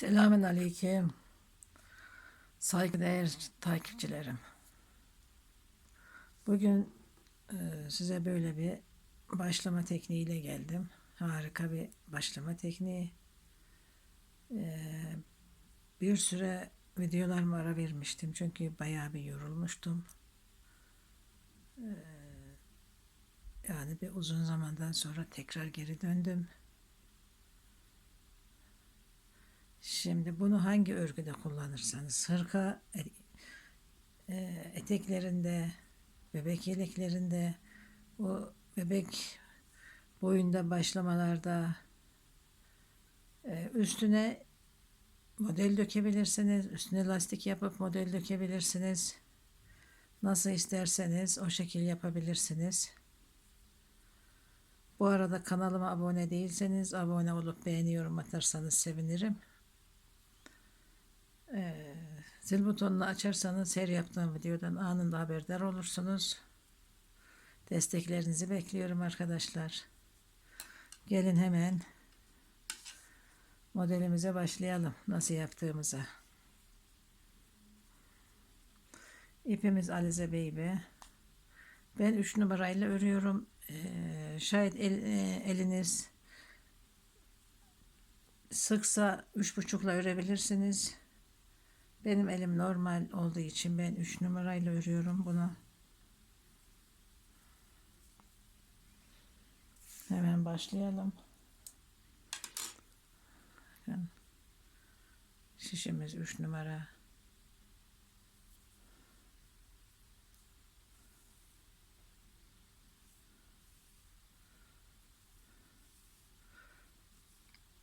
Selamün Aleyküm. Saygıdeğer takipçilerim. Bugün e, size böyle bir başlama tekniğiyle geldim. Harika bir başlama tekniği. E, bir süre videolarıma ara vermiştim çünkü bayağı bir yorulmuştum. E, yani bir uzun zamandan sonra tekrar geri döndüm. Şimdi bunu hangi örgüde kullanırsanız hırka e, e, eteklerinde, bebek yeleklerinde, o bebek boyunda başlamalarda e, üstüne model dökebilirsiniz. Üstüne lastik yapıp model dökebilirsiniz. Nasıl isterseniz o şekil yapabilirsiniz. Bu arada kanalıma abone değilseniz abone olup beğeni yorum atarsanız sevinirim. Ee, zil butonunu açarsanız her yaptığım videodan anında haberdar olursunuz. Desteklerinizi bekliyorum arkadaşlar. Gelin hemen modelimize başlayalım. Nasıl yaptığımıza. İpimiz Alize Baby. Ben 3 numarayla örüyorum. Ee, şayet el, e, eliniz sıksa üç buçukla örebilirsiniz. Benim elim normal olduğu için ben 3 numarayla örüyorum bunu. Hemen başlayalım. Bakın. Şişimiz 3 numara.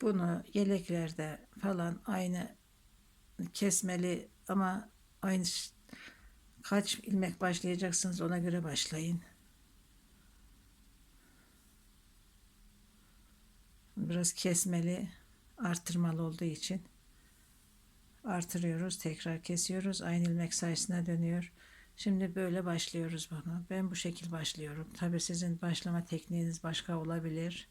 Bunu yeleklerde falan aynı kesmeli ama aynı kaç ilmek başlayacaksınız ona göre başlayın. Biraz kesmeli, artırmalı olduğu için artırıyoruz, tekrar kesiyoruz. Aynı ilmek sayısına dönüyor. Şimdi böyle başlıyoruz bunu. Ben bu şekil başlıyorum. Tabi sizin başlama tekniğiniz başka olabilir.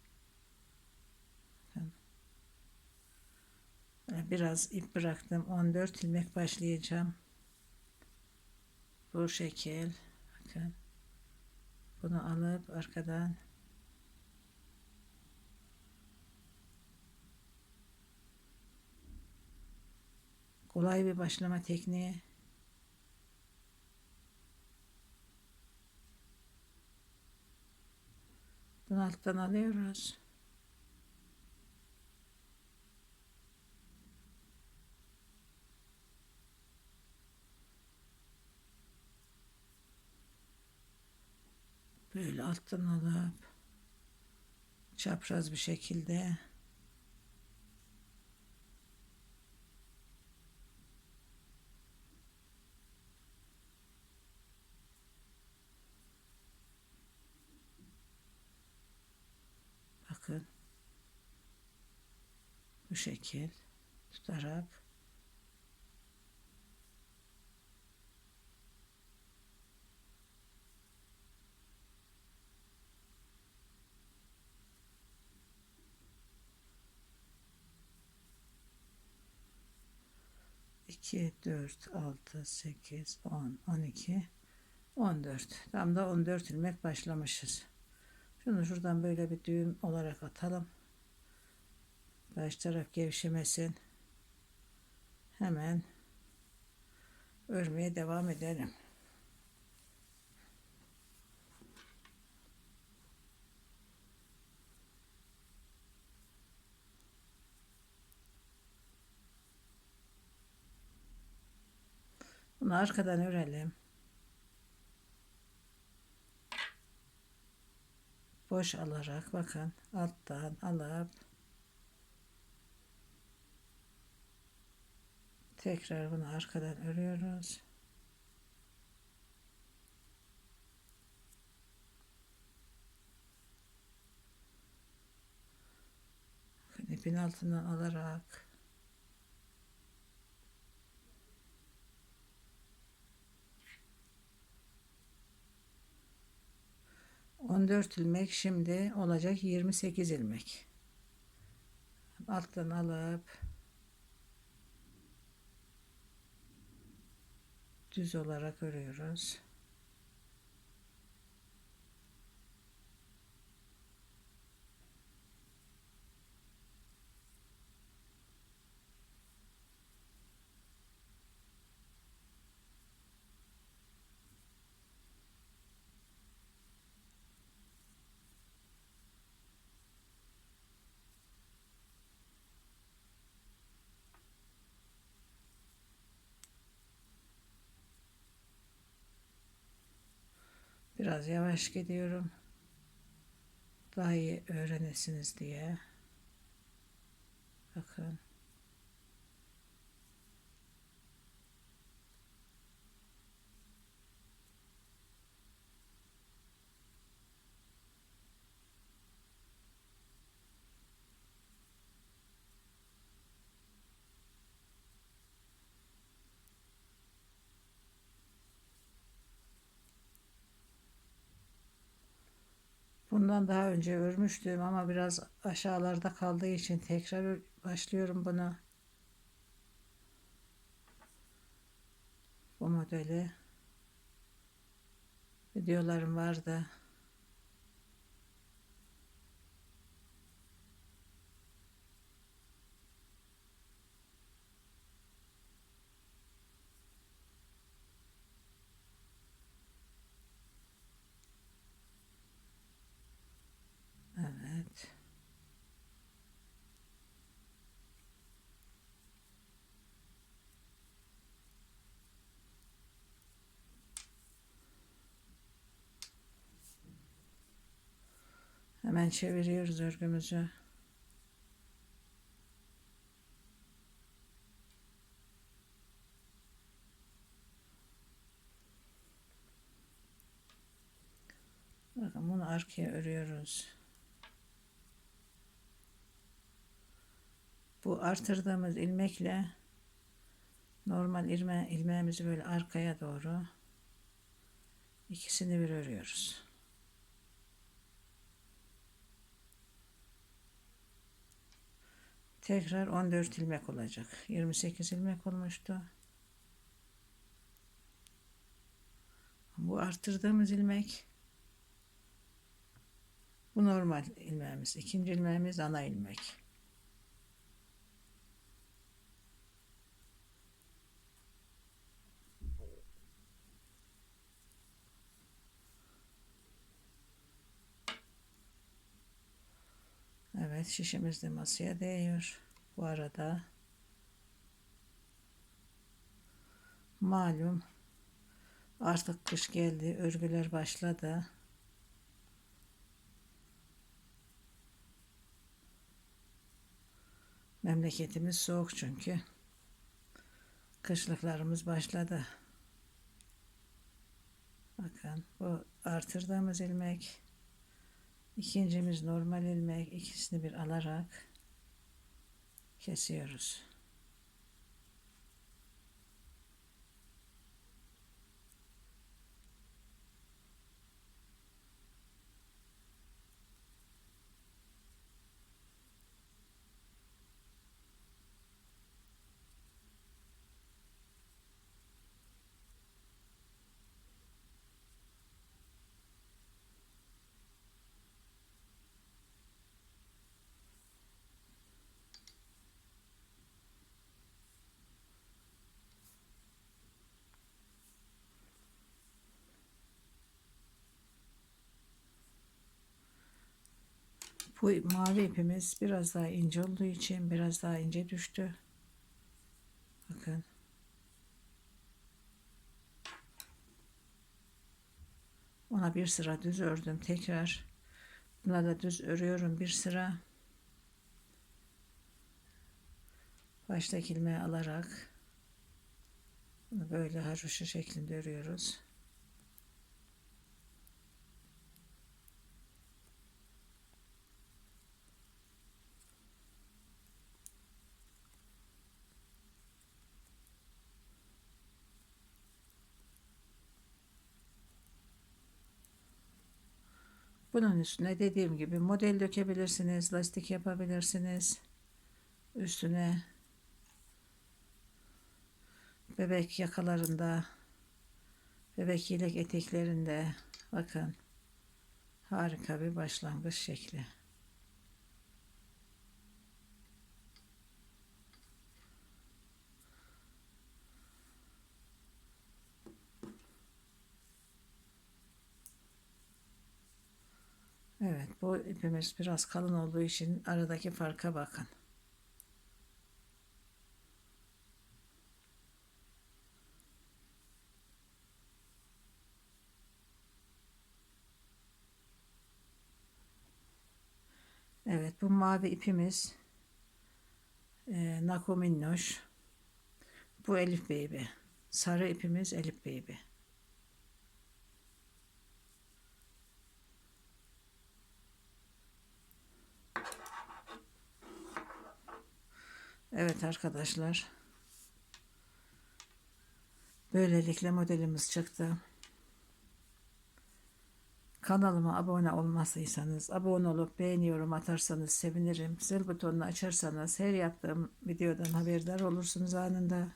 Biraz ip bıraktım. 14 ilmek başlayacağım. Bu şekil. Bakın. Bunu alıp arkadan kolay bir başlama tekniği. Bunu alttan alıyoruz. Böyle alttan alıp çapraz bir şekilde bakın bu şekil tutarak iki, dört, altı, sekiz, on, on iki, on dört. Tam da on dört ilmek başlamışız. Şunu şuradan böyle bir düğüm olarak atalım. Baş taraf gevşemesin. Hemen örmeye devam edelim. Bunu arkadan örelim. Boş alarak bakın alttan alıp tekrar bunu arkadan örüyoruz. İpin altından alarak 14 ilmek şimdi olacak 28 ilmek. Alttan alıp düz olarak örüyoruz. Biraz yavaş gidiyorum. Daha iyi öğrenesiniz diye. Bakın. Bundan daha önce örmüştüm ama biraz aşağılarda kaldığı için tekrar başlıyorum bunu. Bu modeli. Videolarım vardı. Evet. Hemen çeviriyoruz örgümüzü. Bakın bunu arkaya örüyoruz. Bu artırdığımız ilmekle normal ilme, ilmeğimizi böyle arkaya doğru ikisini bir örüyoruz. Tekrar 14 ilmek olacak. 28 ilmek olmuştu. Bu arttırdığımız ilmek bu normal ilmeğimiz. İkinci ilmeğimiz ana ilmek. Evet şişimiz de masaya değiyor. Bu arada malum artık kış geldi. Örgüler başladı. Memleketimiz soğuk çünkü. Kışlıklarımız başladı. Bakın bu artırdığımız ilmek. İkincimiz normal ilmek. ikisini bir alarak kesiyoruz. Bu mavi ipimiz biraz daha ince olduğu için biraz daha ince düştü. Bakın. Ona bir sıra düz ördüm. Tekrar buna da düz örüyorum bir sıra. Baştaki ilmeği alarak bunu böyle haroşa şeklinde örüyoruz. Bunun üstüne dediğim gibi model dökebilirsiniz, lastik yapabilirsiniz. Üstüne bebek yakalarında Bebek yelek eteklerinde bakın harika bir başlangıç şekli. Evet bu ipimiz biraz kalın olduğu için aradaki farka bakın. Evet bu mavi ipimiz e, Nako. Bu Elif Baby. Sarı ipimiz Elif Baby. Evet arkadaşlar. Böylelikle modelimiz çıktı. Kanalıma abone olmazsanız, abone olup beğeni yorum atarsanız sevinirim. Zil butonunu açarsanız her yaptığım videodan haberdar olursunuz anında.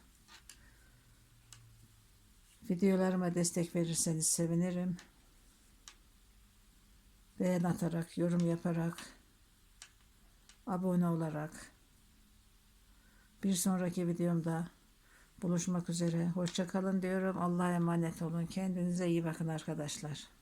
Videolarıma destek verirseniz sevinirim. Beğen atarak, yorum yaparak, abone olarak. Bir sonraki videomda buluşmak üzere. Hoşça kalın diyorum. Allah'a emanet olun. Kendinize iyi bakın arkadaşlar.